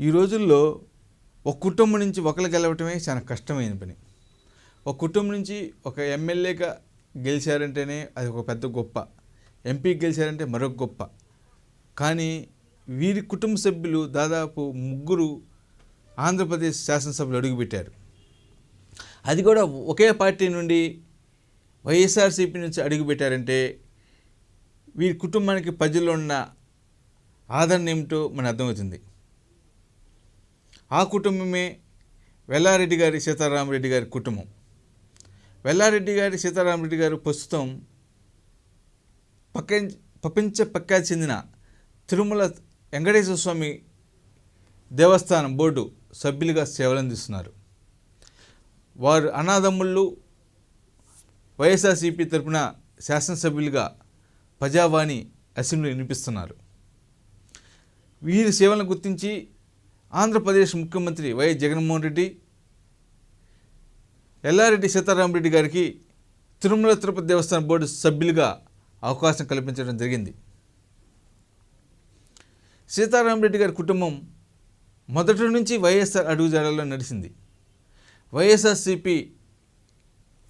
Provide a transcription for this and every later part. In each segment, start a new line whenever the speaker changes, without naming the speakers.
ఈ రోజుల్లో ఒక కుటుంబం నుంచి ఒకరు గెలవటమే చాలా కష్టమైన పని. ఒక కుటుంబం నుంచి ఒక ఎమ్మెల్యేగా గెలిచారంటేనే అది ఒక పెద్ద గొప్ప. ఎంపీ గెలిచారంటే మరొక గొప్ప. కానీ వీరి కుటుంబ సభ్యులు దాదాపు ముగ్గురు ఆంధ్రప్రదేశ్ శాసనసభలో అడుగుపెట్టారు. అది కూడా ఒకే పార్టీ నుండి వైఎస్ఆర్సీపీ నుంచి అడుగుపెట్టారంటే వీరి కుటుంబానికి ప్రజల్లో ఉన్న ఆదరణ ఏమిటో మనకు అర్థమవుతుంది. ఆ కుటుంబమే వెల్లారెడ్డి గారి సీతారామరెడ్డి గారి కుటుంబం. వెల్లారెడ్డి గారి సీతారామరెడ్డి గారు ప్రస్తుతం పక్క ప్రపంచ పక్కా చెందిన తిరుమల వెంకటేశ్వర స్వామి దేవస్థానం బోర్డు సభ్యులుగా సేవలందిస్తున్నారు వారు అనాదమ్ముళ్ళు వైఎస్ఆర్సీపీ తరపున శాసనసభ్యులుగా ప్రజావాణి అసెంబ్లీ వినిపిస్తున్నారు వీరి సేవలను గుర్తించి ఆంధ్రప్రదేశ్ ముఖ్యమంత్రి వైఎస్ జగన్మోహన్ రెడ్డి ఎల్లారెడ్డి సీతారామరెడ్డి గారికి తిరుమల తిరుపతి దేవస్థానం బోర్డు సభ్యులుగా అవకాశం కల్పించడం జరిగింది. సీతారామరెడ్డి గారి కుటుంబం మొదటి నుంచి వైఎస్ఆర్ అడుగుజాడల్లో నడిచింది. వైఎస్ఆర్సిపి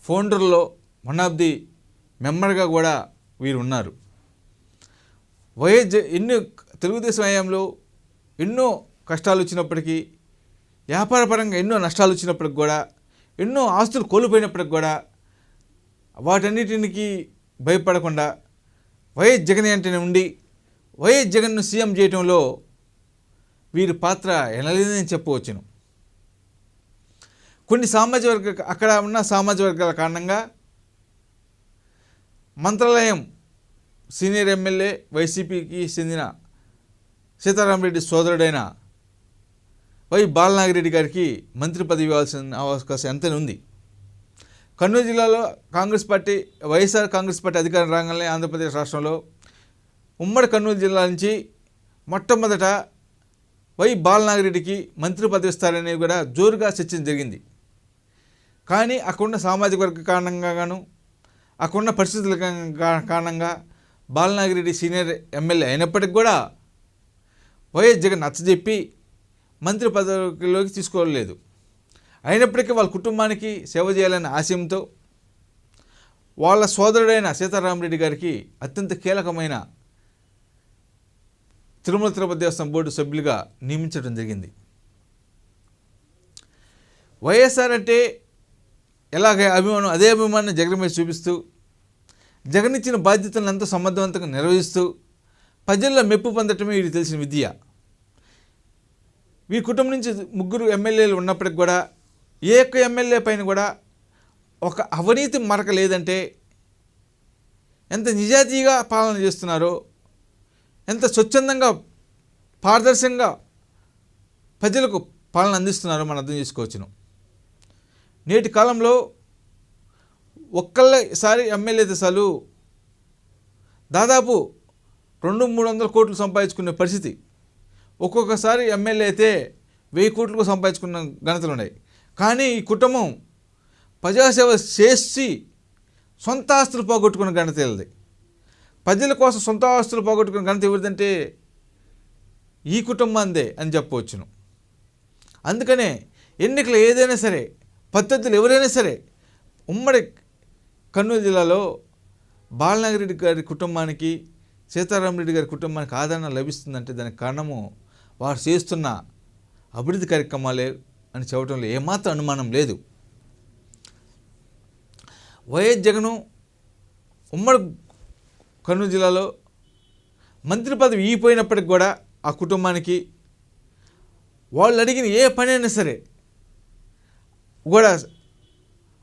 ఫౌండర్లో వన్ ఆఫ్ ది మెంబర్గా కూడా వీరు ఉన్నారు వైఎస్ ఎన్నో తెలుగుదేశం హయాంలో ఎన్నో కష్టాలు వచ్చినప్పటికీ వ్యాపారపరంగా ఎన్నో నష్టాలు వచ్చినప్పటికి కూడా ఎన్నో ఆస్తులు కోల్పోయినప్పటికి కూడా వాటన్నిటికి భయపడకుండా వైఎస్ జగన్ అంటేనే ఉండి వైఎస్ జగన్ను సీఎం చేయడంలో వీరి పాత్ర ఎనలేదని చెప్పవచ్చును. కొన్ని సామాజిక వర్గ అక్కడ ఉన్న సామాజిక వర్గాల కారణంగా మంత్రాలయం సీనియర్ ఎమ్మెల్యే వైసీపీకి చెందిన సీతారామరెడ్డి సోదరుడైన వై బాలనాగిరెడ్డి గారికి మంత్రి పదవి ఇవ్వాల్సిన అవకాశం ఎంతనే ఉంది. కర్నూలు జిల్లాలో Congress party YSR Congress party అధికారం రాగానే ఆంధ్రప్రదేశ్ రాష్ట్రంలో ఉమ్మడి కర్నూలు జిల్లా నుంచి మొట్టమొదట వై బాలనాగిరెడ్డికి మంత్రి పదవి ఇస్తారనేది కూడా జోరుగా చర్చ జరిగింది. కానీ అక్కడున్న సామాజిక వర్గ కారణంగా గాను అక్కడున్న పరిస్థితుల కారణంగా బాలనాగిరెడ్డి సీనియర్ ఎమ్మెల్యే అయినప్పటికి కూడా వైఎస్ జగన్ నచ్చజెప్పి మంత్రి పదవిలోకి తీసుకోలేదు. అయినప్పటికీ వాళ్ళ కుటుంబానికి సేవ చేయాలనే ఆశయంతో వాళ్ళ సోదరుడైన సీతారామరెడ్డి గారికి అత్యంత కీలకమైన తిరుమల తిరుపతి దేవస్థానం బోర్డు సభ్యులుగా నియమించడం జరిగింది. వైఎస్ఆర్ అంటే ఎలాగ అభిమానం అదే అభిమానాన్ని జగన్ మీద చూపిస్తూ జగన్ ఇచ్చిన బాధ్యతలను ఎంతో సమర్థవంతంగా నిర్వహిస్తూ ప్రజల్లో మెప్పు పొందటమే వీరికి తెలిసిన విద్య. వీరి కుటుంబం నుంచి ముగ్గురు ఎమ్మెల్యేలు ఉన్నప్పటికి కూడా ఏ ఒక్క ఎమ్మెల్యే పైన కూడా ఒక అవినీతి మరక లేదంటే ఎంత నిజాయితీగా పాలన చేస్తున్నారో ఎంత స్వచ్ఛందంగా పారదర్శకంగా ప్రజలకు పాలన అందిస్తున్నారో మనం అర్థం చేసుకోవచ్చును. నేటి కాలంలో ఒక్కళ్ళసారి ఎమ్మెల్యే దశలు దాదాపు రెండు మూడు వందల కోట్లు సంపాదించుకునే పరిస్థితి ఒక్కొక్కసారి ఎమ్మెల్యే అయితే వెయ్యి కోట్లకు సంపాదించుకున్న ఘనతలు ఉన్నాయి. కానీ ఈ కుటుంబం ప్రజాసేవ చేసి సొంత ఆస్తులు పోగొట్టుకున్న ఘనత వీళ్ళది. ప్రజల కోసం సొంత ఆస్తులు పోగొట్టుకున్న ఘనత ఎవరిదంటే ఈ కుటుంబందే అని చెప్పవచ్చును. అందుకనే ఎన్నికలు ఏదైనా సరే పద్ధతులు ఎవరైనా సరే ఉమ్మడి కర్నూలు జిల్లాలో బాలనగరెడ్డి గారి కుటుంబానికి సీతారామరెడ్డి గారి కుటుంబానికి ఆదరణ లభిస్తుందంటే దానికి కారణము వారు చేస్తున్న అభివృద్ధి కార్యక్రమాలే అని చెప్పడంలో ఏమాత్రం అనుమానం లేదు. వైఎస్ జగను ఉమ్మడి కర్నూలు జిల్లాలో మంత్రి పదవి ఈపోయినప్పటికి కూడా ఆ కుటుంబానికి వాళ్ళు అడిగిన ఏ పని అయినా సరే కూడా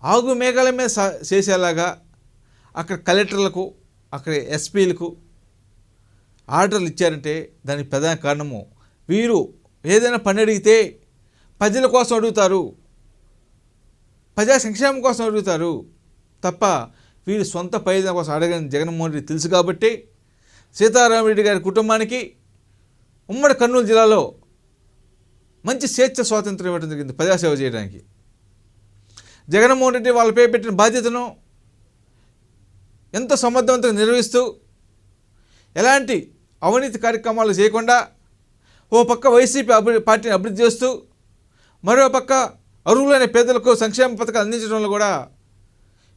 ఆగు మేఘాల మీద సా- చేసేలాగా అక్కడ కలెక్టర్లకు అక్కడ ఎస్పీలకు ఆర్డర్లు ఇచ్చారంటే దానికి ప్రధాన కారణము వీరు ఏదైనా పని అడిగితే ప్రజల కోసం అడుగుతారు. ప్రజా సంక్షేమం కోసం అడుగుతారు. తప్ప వీరు సొంత ప్రయోజనం కోసం అడగని జగన్మోహన్ రెడ్డి తెలుసు కాబట్టి సీతారామరెడ్డి గారి కుటుంబానికి ఉమ్మడి కర్నూలు జిల్లాలో మంచి స్వేచ్ఛ స్వాతంత్రం ఇవ్వడం జరిగింది ప్రజాసేవ చేయడానికి. జగన్మోహన్ రెడ్డి వాళ్ళపై పెట్టిన బాధ్యతను ఎంతో సమర్థవంతంగా నిర్వహిస్తూ ఎలాంటి అవినీతి కార్యక్రమాలు చేయకుండా ఓ పక్క వైసీపీ అభివృద్ధి పార్టీని అభివృద్ధి చేస్తూ మరో పక్క అరువులైన పేదలకు సంక్షేమ పథకాలు అందించడంలో కూడా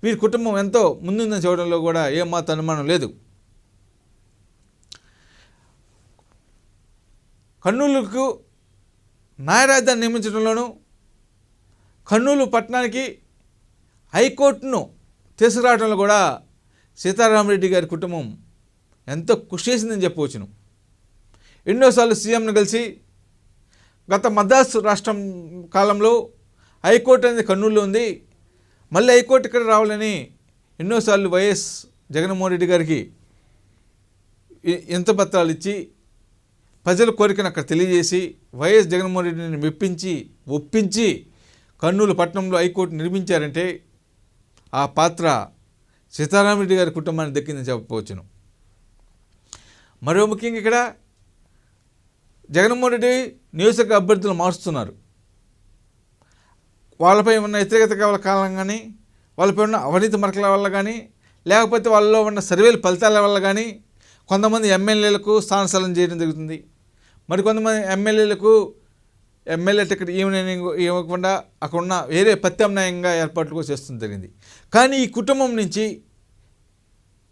వీరి కుటుంబం ఎంతో ముందుందని చూడడంలో కూడా ఏమాత్రం అనుమానం లేదు. కర్నూలుకు న్యాయ నియమించడంలోనూ కర్నూలు పట్టణానికి హైకోర్టును తీసుకురావడంలో కూడా సీతారామరెడ్డి గారి కుటుంబం ఎంతో కృషి చేసిందని చెప్పవచ్చును. ఎన్నోసార్లు సీఎంను కలిసి గత మద్రాసు రాష్ట్రం కాలంలో హైకోర్టు అనేది కర్నూలులో ఉంది. మళ్ళీ హైకోర్టు ఇక్కడ రావాలని ఎన్నోసార్లు వైఎస్ జగన్మోహన్ రెడ్డి గారికి ఎంత ఇంత పత్రాలు ఇచ్చి ప్రజల కోరికను అక్కడ తెలియజేసి వైఎస్ జగన్మోహన్ రెడ్డిని మెప్పించి ఒప్పించి కర్నూలు పట్టణంలో హైకోర్టు నిర్మించారంటే ఆ పాత్ర సీతారామరెడ్డి గారి కుటుంబానికి దక్కిందని చెప్పవచ్చును. మరో ముఖ్యంగా ఇక్కడ జగన్మోహన్ రెడ్డి నియోజకవర్గ అభ్యర్థులు మారుస్తున్నారు. వాళ్ళపై ఉన్న వ్యతిరేకత కాలం కారణం కానీ వాళ్ళపై ఉన్న అవినీతి మరకల వల్ల కానీ లేకపోతే వాళ్ళలో ఉన్న సర్వేల ఫలితాల వల్ల కానీ కొంతమంది ఎమ్మెల్యేలకు స్థానసలం చేయడం జరుగుతుంది. మరి కొంతమంది ఎమ్మెల్యేలకు ఎమ్మెల్యే టికెట్ ఈవెనింగ్ ఇవ్వకుండా అక్కడున్న వేరే ప్రత్యామ్నాయంగా ఏర్పాట్లు కూడా చేస్తుంది జరిగింది. కానీ ఈ కుటుంబం నుంచి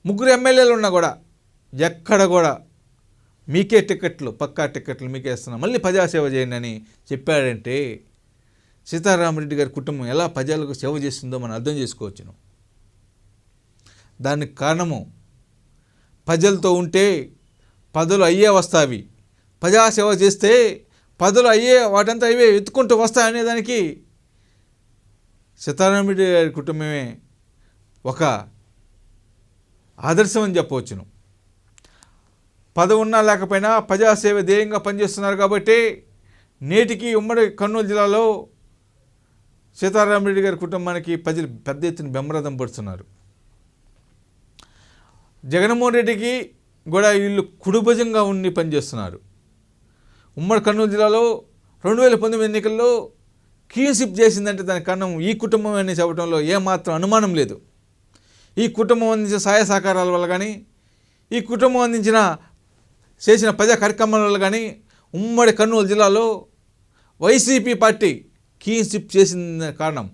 ముగ్గురు ఎమ్మెల్యేలు ఉన్నా కూడా ఎక్కడ కూడా మీకే టికెట్లు పక్కా టికెట్లు మీకే ఇస్తున్నాం మళ్ళీ ప్రజాసేవ చేయండి అని చెప్పాడంటే సీతారామరెడ్డి గారి కుటుంబం ఎలా ప్రజలకు సేవ చేస్తుందో మనం అర్థం చేసుకోవచ్చును దానికి కారణము ప్రజలతో ఉంటే పదలు అయ్యే వస్తావి. ప్రజాసేవ చేస్తే పదలు అయ్యే వాటంతా అవే ఎత్తుకుంటూ వస్తాయి అనేదానికి సీతారామరెడ్డి గారి కుటుంబమే ఒక ఆదర్శం అని చెప్పవచ్చును. పదవి ఉన్నా లేకపోయినా ప్రజాసేవ ధ్యేయంగా పనిచేస్తున్నారు కాబట్టి నేటికి ఉమ్మడి కర్నూలు జిల్లాలో సీతారామరెడ్డి గారి కుటుంబానికి ప్రజలు పెద్ద ఎత్తున బెమ్మరథం పడుతున్నారు. జగన్మోహన్ రెడ్డికి కూడా వీళ్ళు కుడుభుజంగా ఉండి పనిచేస్తున్నారు. ఉమ్మడి కర్నూలు జిల్లాలో రెండు వేల పంతొమ్మిది ఎన్నికల్లో కీన్షిప్ చేసిందంటే దాని కారణం ఈ కుటుంబం అని చెప్పడంలో ఏమాత్రం అనుమానం లేదు. ఈ కుటుంబం అందించిన సహాయ సహకారాల వల్ల కానీ ఈ కుటుంబం అందించిన చేసిన ప్రజా కార్యక్రమాలలో కానీ ఉమ్మడి కర్నూలు జిల్లాలో వైసీపీ పార్టీ కీన్షిప్ చేసిన కారణం.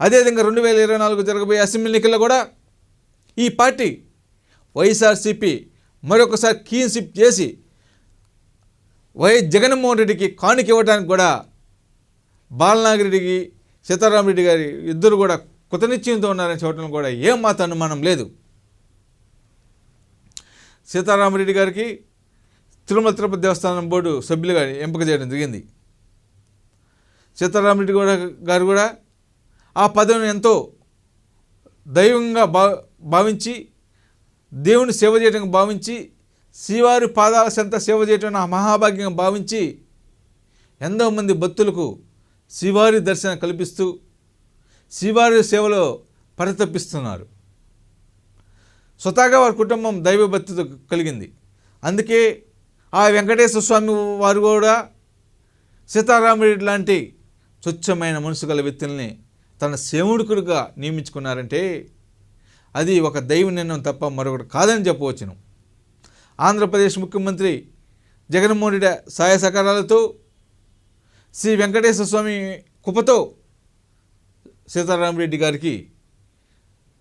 అదేవిధంగా రెండు వేల ఇరవై నాలుగు జరగబోయే అసెంబ్లీ ఎన్నికల్లో కూడా ఈ పార్టీ వైఎస్ఆర్సీపీ మరొకసారి కీన్షిప్ చేసి వైఎస్ జగన్మోహన్ రెడ్డికి కానుక ఇవ్వడానికి కూడా బాలనాగిరెడ్డికి సీతారామరెడ్డి గారి ఇద్దరు కూడా కృతనిశ్చయంతో ఉన్నారని చూడటం కూడా ఏం మాత్రం అనుమానం లేదు. సీతారామరెడ్డి గారికి తిరుమల తిరుపతి దేవస్థానం బోర్డు సభ్యులుగా ఎంపిక చేయడం జరిగింది. సీతారామరెడ్డి కూడా గారు కూడా ఆ పదవిని ఎంతో దైవంగా భా భావించి దేవుని సేవ చేయడం భావించి శ్రీవారి పాదాల చెంత సేవ చేయడం ఆ మహాభాగ్యం భావించి ఎంతో మంది భక్తులకు శ్రీవారి దర్శనం కల్పిస్తూ శ్రీవారి సేవలో పరితపిస్తున్నారు. స్వతహాగా వారి కుటుంబం దైవభక్తితో కలిగింది. అందుకే ఆ వెంకటేశ్వర స్వామి వారు కూడా సీతారామరెడ్డి లాంటి స్వచ్ఛమైన మనసు గల వ్యక్తుల్ని తన సేవకుడిగా నియమించుకున్నారంటే అది ఒక దైవ నిర్ణయం తప్ప మరొకటి కాదని చెప్పవచ్చును. ఆంధ్రప్రదేశ్ ముఖ్యమంత్రి జగన్మోహన్ రెడ్డి సహాయ సహకారాలతో శ్రీ వెంకటేశ్వర స్వామి కుప్పతో సీతారామరెడ్డి గారికి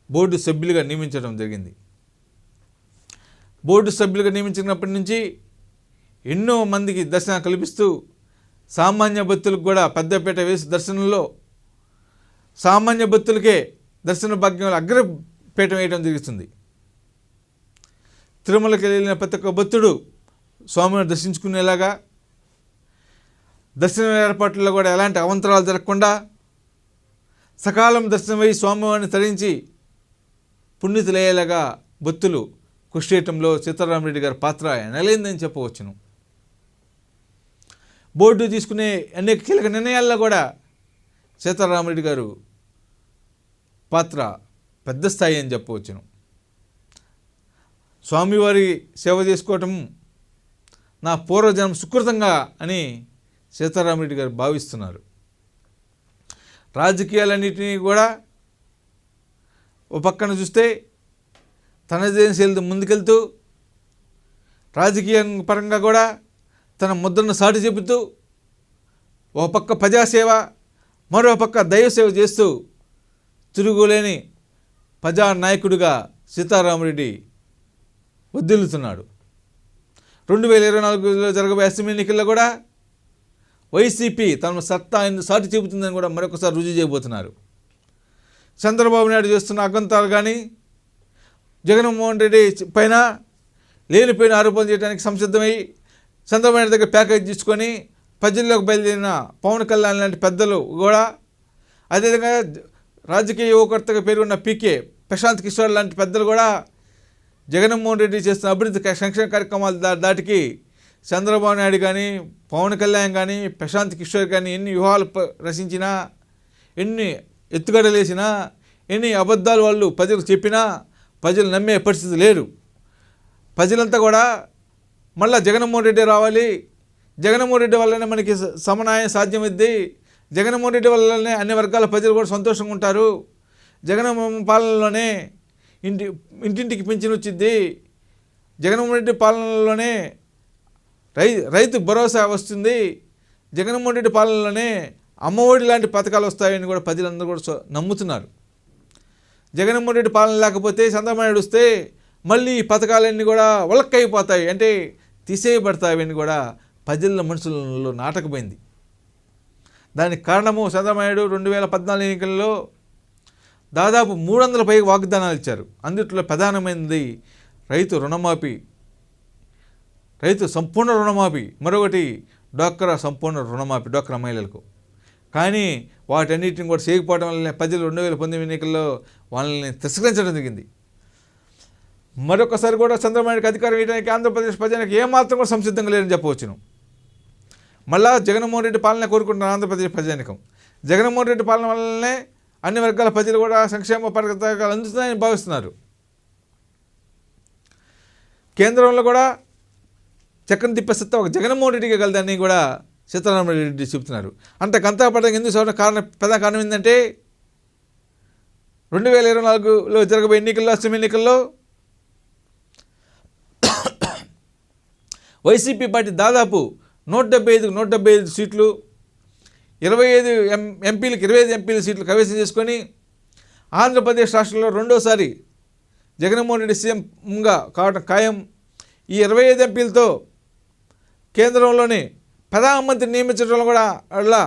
బోర్డు సభ్యులుగా నియమించడం జరిగింది. బోర్డు సభ్యులుగా నియమించినప్పటి నుంచి ఎన్నో మందికి దర్శనం కల్పిస్తూ సామాన్య భక్తులకు కూడా పెద్దపేట వేసి దర్శనంలో సామాన్య భక్తులకే దర్శన భాగ్యంలో అగ్రపీఠం వేయడం జరుగుతుంది. తిరుమలకి వెళ్ళిన ప్రతి ఒక్క భక్తుడు స్వామిని దర్శించుకునేలాగా దర్శన ఏర్పాట్లలో కూడా ఎలాంటి అవంతరాలు జరగకుండా సకాలం దర్శనమై స్వామివారిని తరించి పుణ్యతులయ్యేలాగా భక్తులు కృషి చేయటంలో సీతారామరెడ్డి గారి పాత్ర ఎనలేందని చెప్పవచ్చును. బోర్డు తీసుకునే అనేక కీలక నిర్ణయాల్లో కూడా సీతారామరెడ్డి గారు పాత్ర పెద్ద స్థాయి అని చెప్పవచ్చును. స్వామివారి సేవ చేసుకోవటం నా పూర్వజన్మ సుకృతంగా అని సీతారామరెడ్డి గారు భావిస్తున్నారు. రాజకీయాలన్నింటినీ కూడా ఓ పక్కన చూస్తే తన శైలితో ముందుకెళ్తూ రాజకీయ పరంగా కూడా తన ముద్రను సాటి చెబుతూ ఒక పక్క ప్రజాసేవ మరో పక్క దైవసేవ చేస్తూ తిరుగులేని ప్రజా నాయకుడిగా సీతారామరెడ్డి వద్దిల్లుతున్నాడు రెండు వేల ఇరవై నాలుగులో జరగబోయే అసెంబ్లీ ఎన్నికల్లో కూడా వైసీపీ తన సత్తా ఆయన సాటి చెబుతుందని కూడా మరొకసారి రుజువు చేయబోతున్నారు. చంద్రబాబు నాయుడు చేస్తున్న అగంతాలు కానీ జగన్మోహన్ రెడ్డి పైన లేనిపోయిన ఆరోపణలు చేయడానికి సంసిద్ధమై చంద్రబాబు నాయుడు దగ్గర ప్యాకేజ్ తీసుకొని ప్రజల్లోకి బయలుదేరిన పవన్ కళ్యాణ్ లాంటి పెద్దలు కూడా అదేవిధంగా రాజకీయ యువకర్తగా పేరున్న పీకే ప్రశాంత్ కిషోర్ లాంటి పెద్దలు కూడా జగన్మోహన్ రెడ్డి చేస్తున్న అభివృద్ధి సంక్షేమ కార్యక్రమాలు దాటికి చంద్రబాబు నాయుడు కానీ పవన్ కళ్యాణ్ కానీ ప్రశాంత్ కిషోర్ కానీ ఎన్ని వ్యూహాలు రచించినా ఎన్ని ఎత్తుగడలేసినా ఎన్ని అబద్ధాలు వాళ్ళు ప్రజలకు చెప్పినా ప్రజలు నమ్మే పరిస్థితి లేరు ప్రజలంతా కూడా మళ్ళా జగన్మోహన్ రెడ్డి రావాలి. జగన్మోహన్ రెడ్డి వల్లనే మనకి స- సమన్వయం సాధ్యమైద్ది. జగన్మోహన్ రెడ్డి వల్లనే అన్ని వర్గాల ప్రజలు కూడా సంతోషంగా ఉంటారు. జగన్మోహన్ పాలనలోనే ఇంటి ఇంటింటికి పింఛన్ వచ్చింది జగన్మోహన్ రెడ్డి పాలనలోనే రై రైతు భరోసా వస్తుంది. జగన్మోహన్ రెడ్డి పాలనలోనే అమ్మఒడి లాంటి పథకాలు వస్తాయని కూడా ప్రజలందరూ కూడా నమ్ముతున్నారు. జగన్మోహన్ రెడ్డి పాలన లేకపోతే చంద్రబాబు నాయుడు వస్తే మళ్ళీ ఈ పథకాలన్నీ కూడా ఒలక్కైపోతాయి అంటే తీసేయబడతావని కూడా ప్రజల మనుషులలో నాటకపోయింది. దానికి కారణము చంద్రబాబు రెండు వేల పద్నాలుగు ఎన్నికల్లో దాదాపు మూడు వందల పైగా వాగ్దానాలు ఇచ్చారు. అందుట్లో ప్రధానమైనది రైతు రుణమాఫీ రైతు సంపూర్ణ రుణమాఫీ మరొకటి డోక్రా సంపూర్ణ రుణమాఫీ డోక్రా మహిళలకు. కానీ వాటన్నిటిని కూడా చేయకపోవడం వల్ల ప్రజలు రెండు వేల పంతొమ్మిది ఎన్నికల్లో వాళ్ళని తిరస్కరించడం జరిగింది. మరొకసారి కూడా చంద్రబాబు అధికారం ఇవ్వడానికి ఆంధ్రప్రదేశ్ ప్రజలకు ఏమాత్రం కూడా సంసిద్ధంగా లేదని చెప్పవచ్చును. మళ్ళా జగన్మోహన్ రెడ్డి పాలన కోరుకుంటున్నారు ఆంధ్రప్రదేశ్ ప్రజానికం. జగన్మోహన్ రెడ్డి పాలన వల్లనే అన్ని వర్గాల ప్రజలు కూడా సంక్షేమ పథకాలు అందుతున్నాయని భావిస్తున్నారు. కేంద్రంలో కూడా చక్కని తిప్పే సత్తా ఒక జగన్మోహన్ రెడ్డికి కలదని కూడా సీతారామరెడ్డి చెబుతున్నారు. అంత గంతా పడడానికి ఎందుకు చూడడం కారణం ప్రధాన కారణం ఏంటంటే రెండు వేల ఇరవై నాలుగులో జరగబోయే ఎన్నికల్లో అసెంబ్లీ ఎన్నికల్లో వైసీపీ పార్టీ దాదాపు నూట డెబ్బై ఐదు నూట డెబ్బై ఐదు సీట్లు ఇరవై ఐదు ఎం ఎంపీలకు ఇరవై ఐదు ఎంపీల సీట్లు కైవసం చేసుకొని ఆంధ్రప్రదేశ్ రాష్ట్రంలో రెండోసారి జగన్మోహన్ రెడ్డి సీఎంగా కావడం ఖాయం. ఈ ఇరవై ఐదు ఎంపీలతో కేంద్రంలోని ప్రధానమంత్రి నియమించడంలో కూడా అలా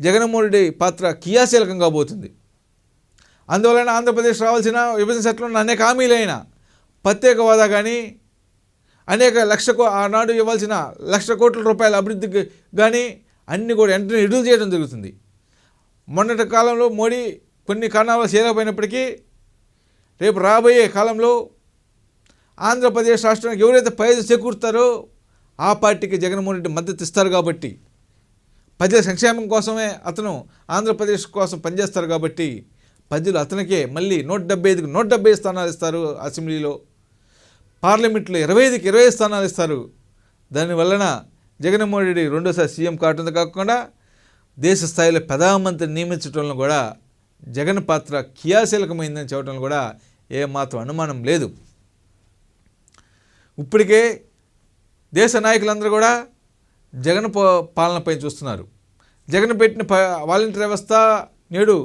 జగన్మోహన్ రెడ్డి పాత్ర క్రియాశీలకంగా కాబోతుంది అందువలన ఆంధ్రప్రదేశ్ రావాల్సిన విభజన చట్టంలో అనేక హామీలైన ప్రత్యేక హోదా కానీ అనేక లక్ష కో- ఆనాడు ఇవ్వాల్సిన లక్ష కోట్ల రూపాయల అభివృద్ధికి కానీ అన్నీ కూడా వెంటనే విడుదల చేయడం జరుగుతుంది. మొన్నటి కాలంలో మోడీ కొన్ని కారణాలు చేయలేకపోయినప్పటికీ రేపు రాబోయే కాలంలో ఆంధ్రప్రదేశ్ రాష్ట్రానికి ఎవరైతే ప్రయోజనం చేకూరుతారో ఆ పార్టీకి జగన్మోహన్ రెడ్డి మద్దతు ఇస్తారు కాబట్టి ప్రజల సంక్షేమం కోసమే అతను ఆంధ్రప్రదేశ్ కోసం పనిచేస్తారు కాబట్టి ప్రజలు అతనికే మళ్ళీ నూట డెబ్బై ఐదుకు నూట డెబ్బై స్థానాలు ఇస్తారు అసెంబ్లీలో. పార్లమెంట్లో ఇరవై ఐదుకి ఇరవై స్థానాలు ఇస్తారు. దానివలన జగన్మోహన్ రెడ్డి రెండోసారి సీఎం కావటం కాకుండా దేశ స్థాయిలో ప్రధానమంత్రి నియమించడంలో కూడా జగన్ పాత్ర క్రియాశీలకమైందని చెప్పడంలో కూడా ఏమాత్రం అనుమానం లేదు. ఇప్పటికే దేశ నాయకులందరూ కూడా జగన్ పాలనపై చూస్తున్నారు. జగన్ పెట్టిన ప వాలంటీర్ వ్యవస్థ నేడు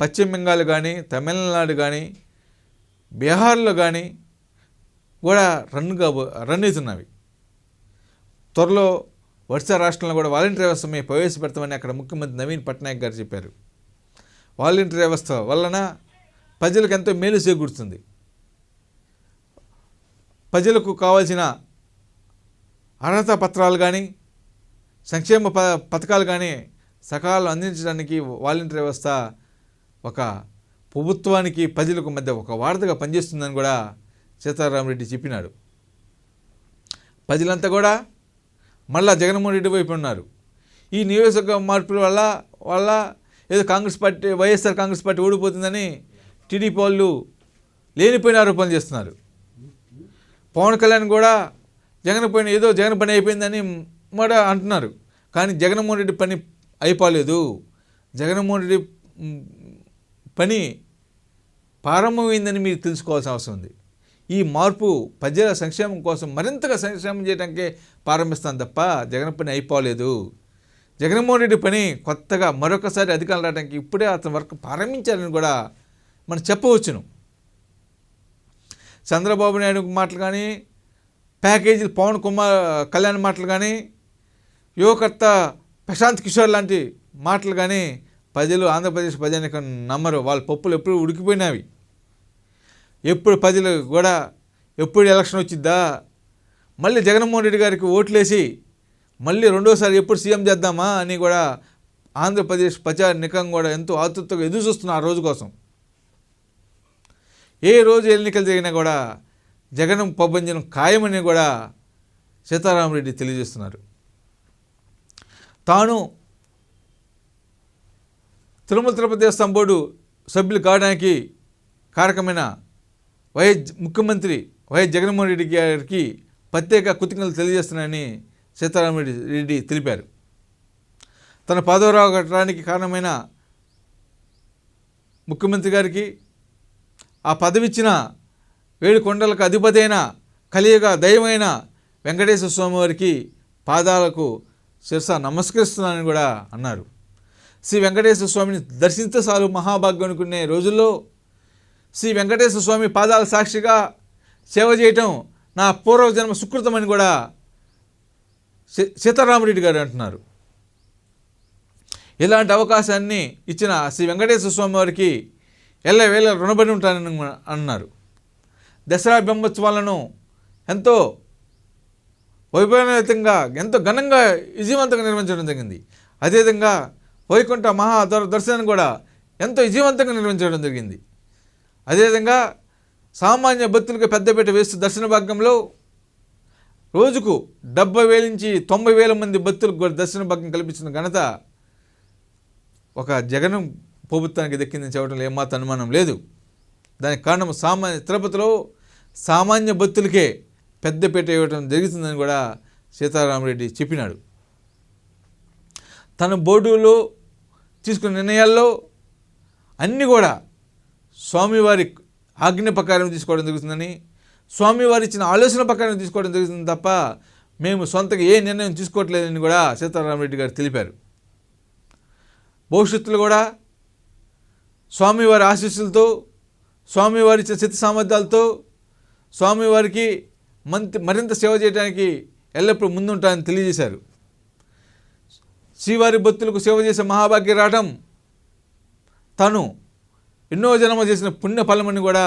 పశ్చిమ బెంగాల్ కానీ తమిళనాడు కానీ బీహార్లో కానీ కూడా రన్ కాబో రన్ అవుతున్నవి. త్వరలో వరుస రాష్ట్రంలో కూడా వాలంటీర్ వ్యవస్థ మేము ప్రవేశపెడతామని అక్కడ ముఖ్యమంత్రి నవీన్ పట్నాయక్ గారు చెప్పారు. వాలంటీర్ వ్యవస్థ వలన ప్రజలకు ఎంతో మేలు చేకూరుతుంది. ప్రజలకు కావాల్సిన అర్హత పత్రాలు కానీ సంక్షేమ ప పథకాలు కానీ సకాలం అందించడానికి వాలంటీర్ వ్యవస్థ ఒక ప్రభుత్వానికి ప్రజలకు మధ్య ఒక వార్తగా పనిచేస్తుందని కూడా సీతారామరెడ్డి చెప్పినాడు. ప్రజలంతా కూడా మళ్ళా జగన్మోహన్ రెడ్డి వైపు ఉన్నారు. ఈ నియోజకవర్గ మార్పుల వల్ల వల్ల ఏదో Congress party YSR Congress party ఓడిపోతుందని TDP వాళ్ళు లేనిపోయిన ఆరోపణలు చేస్తున్నారు. పవన్ కళ్యాణ్ కూడా జగన్ పైన ఏదో జగన్ పని అయిపోయిందని మాట అంటున్నారు. కానీ జగన్మోహన్ రెడ్డి పని అయిపోలేదు. జగన్మోహన్ రెడ్డి పని ప్రారంభమైందని మీరు తెలుసుకోవాల్సిన అవసరం ఉంది. ఈ మార్పు ప్రజల సంక్షేమం కోసం మరింతగా సంక్షేమం చేయడానికే ప్రారంభిస్తాను తప్ప జగన్ పని అయిపోలేదు. జగన్మోహన్ రెడ్డి పని కొత్తగా మరొకసారి అధికారం రావడానికి ఇప్పుడే అతని వర్క్ ప్రారంభించాలని కూడా మనం చెప్పవచ్చును. చంద్రబాబు నాయుడు మాటలు కానీ ప్యాకేజీలు పవన్ కుమార్ కళ్యాణ్ మాటలు కానీ యువకర్త ప్రశాంత్ కిషోర్ లాంటి మాటలు కానీ ప్రజలు ఆంధ్రప్రదేశ్ ప్రజానికి నమ్మరు. వాళ్ళ పప్పులు ఎప్పుడు ఉడికిపోయినవి. ఎప్పుడు ప్రజలు కూడా ఎప్పుడు ఎలక్షన్ వచ్చిద్దా? మళ్ళీ జగన్మోహన్ రెడ్డి గారికి ఓట్లేసి మళ్ళీ రెండోసారి ఎప్పుడు సీఎం చేద్దామా అని కూడా ఆంధ్రప్రదేశ్ ప్రజానికం కూడా ఎంతో ఆతృతగా ఎదురు చూస్తున్నారు ఆ రోజు కోసం. ఏ రోజు ఎన్నికలు జరిగినా కూడా జగన్ పబ్బంజనం ఖాయమని కూడా సీతారామరెడ్డి తెలియజేస్తున్నారు. తాను తిరుమల తిరుపతి దేవస్థానం బోర్డు సభ్యులు కావడానికి కారకమైన వైఎస్ ముఖ్యమంత్రి వైఎస్ జగన్మోహన్ రెడ్డి గారికి ప్రత్యేక కృతజ్ఞతలు తెలియజేస్తున్నానని సీతారామరెడ్డి రెడ్డి తెలిపారు. తన పదవరావు కారణమైన ముఖ్యమంత్రి గారికి ఆ పదవిచ్చిన ఏడు కొండలకు అధిపతి అయిన కలియుగ దైవమైన వెంకటేశ్వర స్వామి వారికి పాదాలకు శిరస నమస్కరిస్తున్నానని కూడా అన్నారు. శ్రీ వెంకటేశ్వర స్వామిని దర్శించే సాలు మహాభాగ్యం అనుకునే రోజుల్లో శ్రీ వెంకటేశ్వర స్వామి పాదాల సాక్షిగా సేవ చేయటం నా పూర్వజన్మ సుకృతమని కూడా సీతారామరెడ్డి గారు అంటున్నారు. ఇలాంటి అవకాశాన్ని ఇచ్చిన శ్రీ వెంకటేశ్వర స్వామి వారికి ఎల్లవేళ రుణపడి ఉంటానని అన్నారు. దసరా బ్రహ్మోత్సవాలను ఎంతో వైభవతంగా ఎంతో ఘనంగా విజయవంతంగా నిర్వహించడం జరిగింది. అదేవిధంగా వైకుంఠ మహా దర్శనాన్ని కూడా ఎంతో విజయవంతంగా నిర్వహించడం జరిగింది. అదేవిధంగా సామాన్య భక్తులకు పెద్దపీట వేస్తూ దర్శన భాగంలో రోజుకు డెబ్బై వేల నుంచి తొంభై వేల మంది భక్తులకు కూడా దర్శన భాగం కల్పించిన ఘనత ఒక జగన్ ప్రభుత్వానికి దక్కిందని చెప్పడంలో ఏమాత్రం అనుమానం లేదు. దానికి కారణం సామాన్య తిరుపతిలో సామాన్య భక్తులకే పెద్దపీట ఇవ్వడం జరుగుతుందని కూడా సీతారామరెడ్డి చెప్పినాడు. తన బోర్డులో తీసుకున్న నిర్ణయాల్లో అన్నీ కూడా స్వామివారి ఆజ్ఞ ప్రకారం తీసుకోవడం జరుగుతుందని స్వామివారి ఇచ్చిన ఆలోచన ప్రకారం తీసుకోవడం జరుగుతుంది తప్ప మేము సొంతగా ఏ నిర్ణయం తీసుకోవట్లేదని కూడా సీతారామరెడ్డి గారు తెలిపారు. భవిష్యత్తులో కూడా స్వామివారి ఆశీస్సులతో స్వామివారి ఇచ్చిన శక్తి సామర్థ్యాలతో స్వామివారికి మంత్ మరింత సేవ చేయడానికి ఎల్లప్పుడూ ముందుంటారని తెలియజేశారు. శ్రీవారి భక్తులకు సేవ చేసే మహాభాగ్య రావటం తను ఎన్నో జన్మ చేసిన పుణ్య ఫలమని కూడా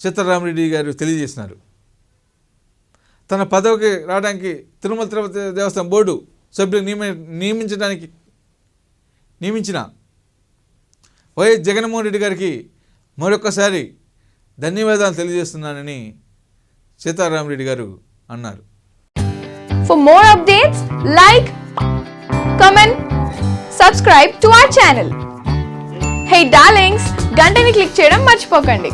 సీతారామరెడ్డి గారు తెలియజేసినారు తన పదవికి రావడానికి తిరుమల తిరుపతి దేవస్థానం బోర్డు సభ్యులు నియమ నియమించడానికి నియమించిన వైఎస్ జగన్మోహన్ రెడ్డి గారికి మరొకసారి ధన్యవాదాలు తెలియజేస్తున్నానని సీతారామరెడ్డి గారు అన్నారు
for more updates like comment subscribe to channel. Hey darlings గంటని click చేయడం మర్చిపోకండి.